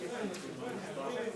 Главное,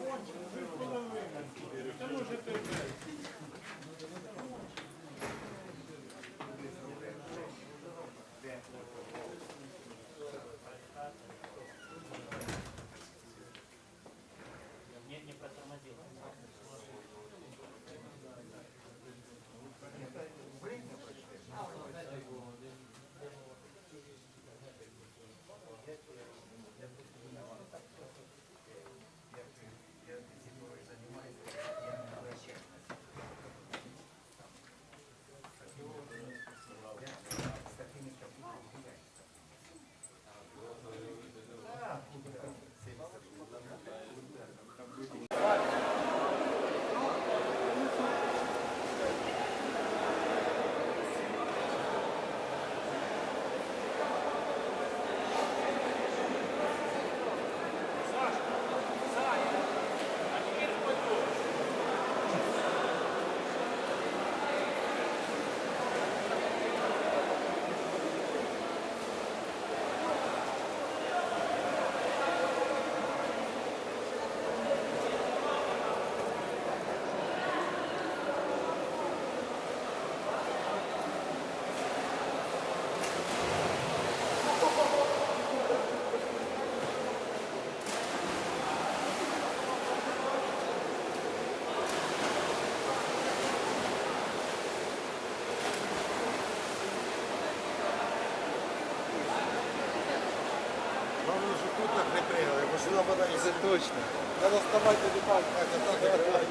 пригали, бо сюди вода не Це точно. Треба вставати літати. Так, так.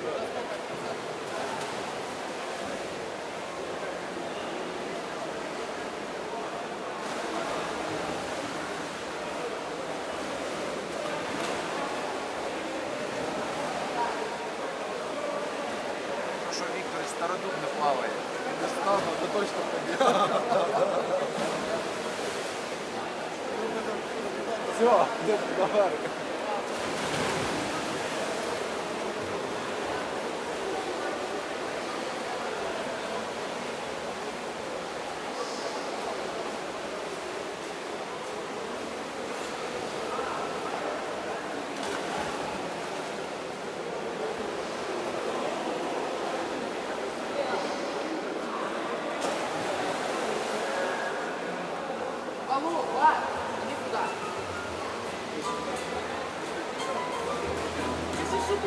Що Віктор стародуб не плаває. Не став, то точно побіг. Все, йде наверх. 我不管，你不管。这是什么？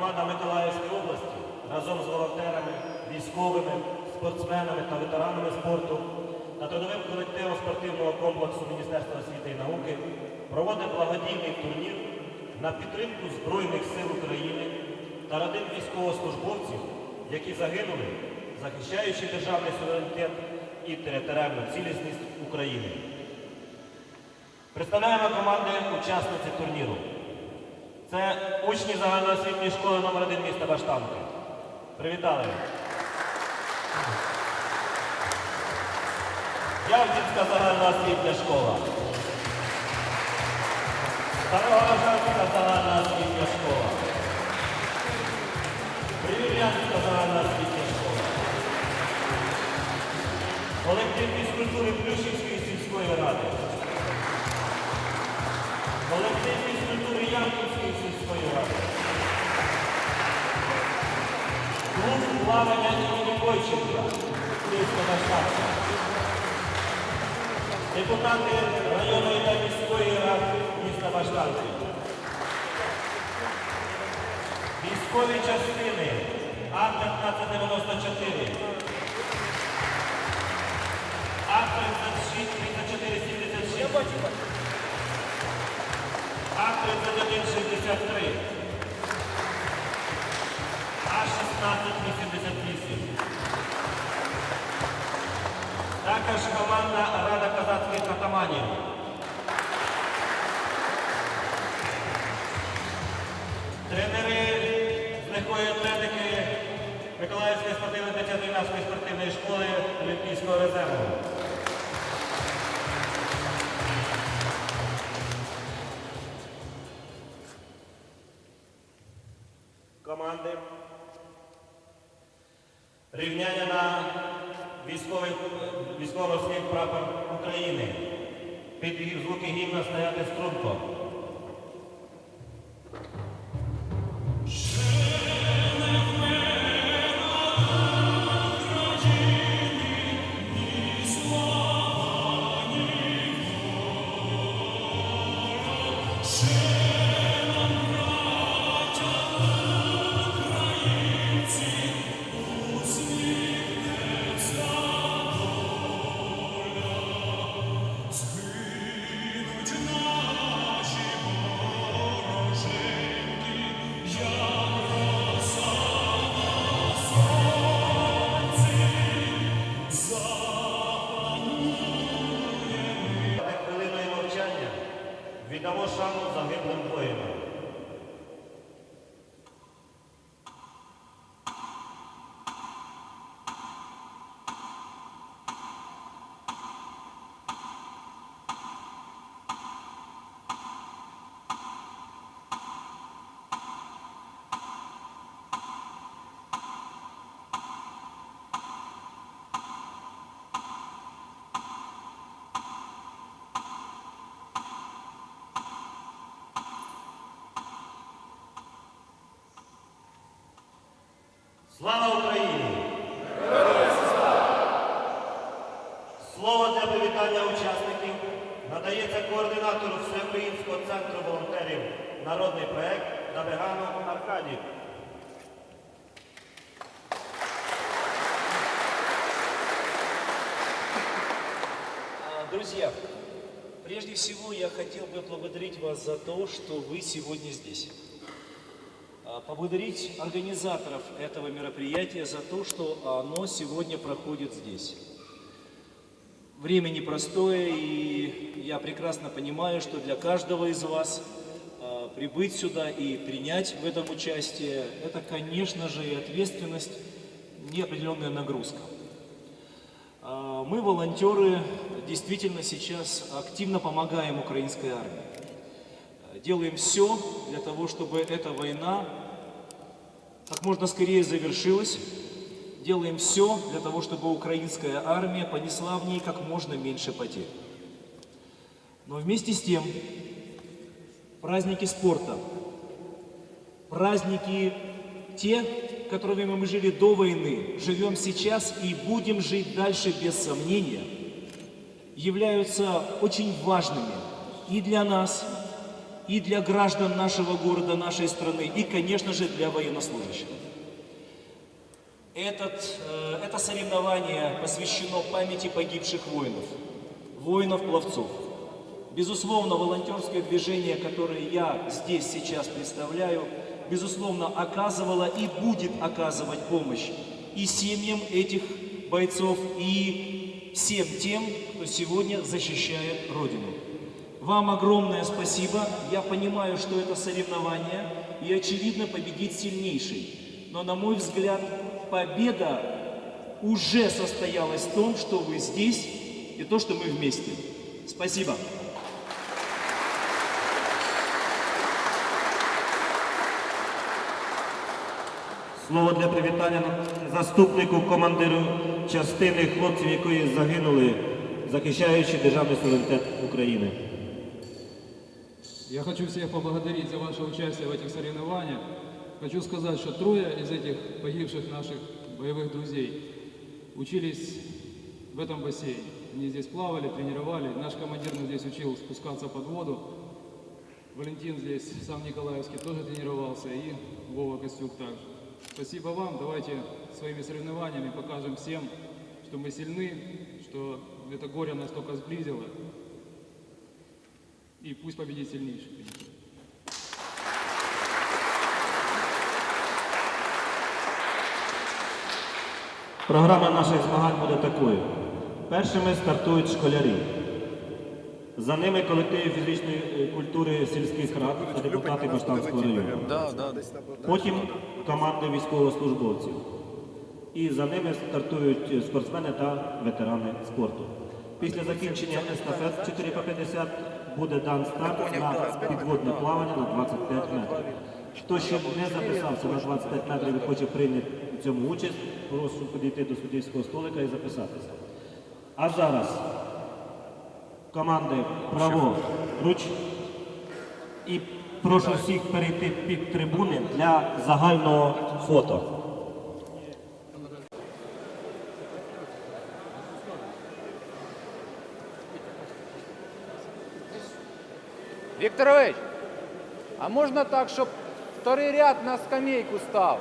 Громада Миколаївської області разом з волонтерами, військовими, спортсменами та ветеранами спорту та трудовим колективом спортивного комплексу Міністерства освіти і науки проводить благодійний турнір на підтримку Збройних сил України та родин військовослужбовців, які загинули, захищаючи державний суверенітет і територіальну цілісність України. Представляємо команди учасниці турніру. Це учні загальноосвітньої школи номер 1 міста Баштанки. Привітали. Явдінська загальноосвітня школа. Староважанська загальна освітня школа. Привілянська загальна освітня школа. Колектив фізкультури Плющівської сільської ради. Колектив фізкультури Ямківської сільської ради. Клуб плавання імені Бойченка. Київська Баштанка. Депутати районної та міської ради міста Баштанки. Військові частини А-1594. А-36, 34, 76. А-31, 63. А-16, 88. Також команда Рада козацьких атаманів. Тренери з легкої атлетики Миколаївської спортивно-дитячо-юнацької спортивної школи Олімпійського резерву. Військово-морський прапор України. Під звуки гімна стояти струнко. Wiadomo, szanowna, um poema. Народний проект Набегану Аркадію. А, Друзья, прежде всего я хотел бы поблагодарить вас за то, что вы сегодня здесь. А, Поблагодарить организаторов этого мероприятия за то, что оно сегодня проходит здесь. Время непростое, и я прекрасно понимаю, что для каждого из вас прибыть сюда и принять в этом участие, это, конечно же, и ответственность, и определенная нагрузка. А, Мы, волонтеры, действительно сейчас активно помогаем украинской армии. А, Делаем все для того, чтобы эта война как можно скорее завершилась. Делаем все для того, чтобы украинская армия понесла в ней как можно меньше потерь. Но вместе с тем, праздники спорта, праздники те, которыми мы жили до войны, живем сейчас и будем жить дальше без сомнения, являются очень важными и для нас, и для граждан нашего города, нашей страны, и, конечно же, для военнослужащих. Этот, э, это соревнование посвящено памяти погибших воинов, воинов-пловцов. Безусловно, волонтерское движение, которое я здесь сейчас представляю, безусловно, оказывало и будет оказывать помощь и семьям этих бойцов, и всем тем, кто сегодня защищает Родину. Вам огромное спасибо. Я понимаю, что это соревнование, и очевидно победит сильнейший. Но, на мой взгляд, победа уже состоялась в том, что вы здесь и то, что мы вместе. Спасибо. Слово для привітання заступнику командиру частини хлопців, які загинули, захищаючи державний суверенітет України. Я хочу всех поблагодарить за ваше участие в этих соревнованиях. Хочу сказать, что трое из этих погибших наших боевых друзей учились в этом бассейне. Они здесь плавали, тренировали. Наш командир нас здесь учил спускаться под воду. Валентин здесь, сам Николаевский, тоже тренировался, и Вова Костюк также. Спасибо вам. Давайте своими соревнованиями покажем всем, что мы сильны, что это горе нас только сблизило. И пусть победит сильнейший. конечно. Програма наших змагань буде такою. Першими стартують школярі. За ними колективи фізичної е, культури сільських рад та депутати Баштанського району. Потім команди військовослужбовців. І за ними стартують спортсмени та ветерани спорту. Після закінчення естафет 4 по 50 буде дан старт на підводне плавання на 25 метрів. Хто ще не записався на 25 метрів і хоче прийняти у цьому участь, прошу підійти до суддівського столика і записатися. А зараз команди право руч і прошу всіх перейти під трибуни для загального фото. Вікторович, а можна так, щоб вторий ряд на скамейку став?